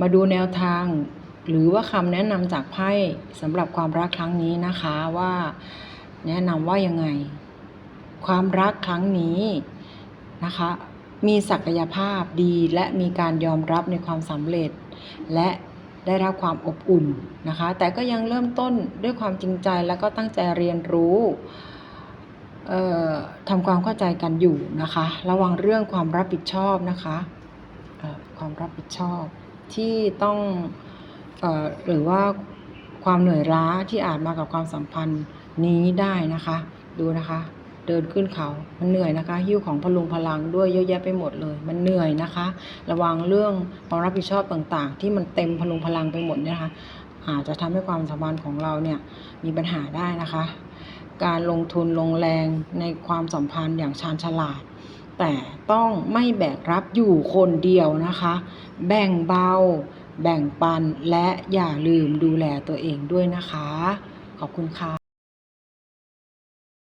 มาดูแนวทาง หรือว่าคำแนะนำจากไพ่สำหรับความรักครั้งนี้นะคะว่า แนะนำว่ายังไง ความรักครั้งนี้นะคะ มีศักยภาพดีและมีการยอมรับในความสำเร็จ และได้รับความอบอุ่นนะคะ แต่ก็ยังเริ่มต้นด้วยความจริงใจแล้วก็ตั้งใจเรียนรู้ทำความเข้าใจกันอยู่นะคะ ระวังเรื่องความรับผิดชอบนะคะความรับผิดชอบ ที่ต้องออหรือว่าความเหนื่อยล้าที่อาจมากับความสัมพันธ์นี้ได้นะคะ ดูนะคะ เดินขึ้นเขา มันเหนื่อยนะคะ หิ้วของพลุงพลังด้วยเยอะแยะไปหมดเลย มันเหนื่อยนะคะ ระวังเรื่องความรับผิดชอบต่างๆ ที่มันเต็มพลุงพลังไปหมดเนี่ยนะคะ อาจจะทำให้ความสัมพันธ์ของเราเนี่ยมีปัญหาได้นะคะ การลงทุนลงแรงในความสัมพันธ์อย่างชาญฉลาด แต่ต้องไม่แบกรับอยู่คนเดียวนะคะ แบ่งเบา แบ่งปันและอย่าลืมดูแลตัวเองด้วยนะคะ ขอบคุณค่ะ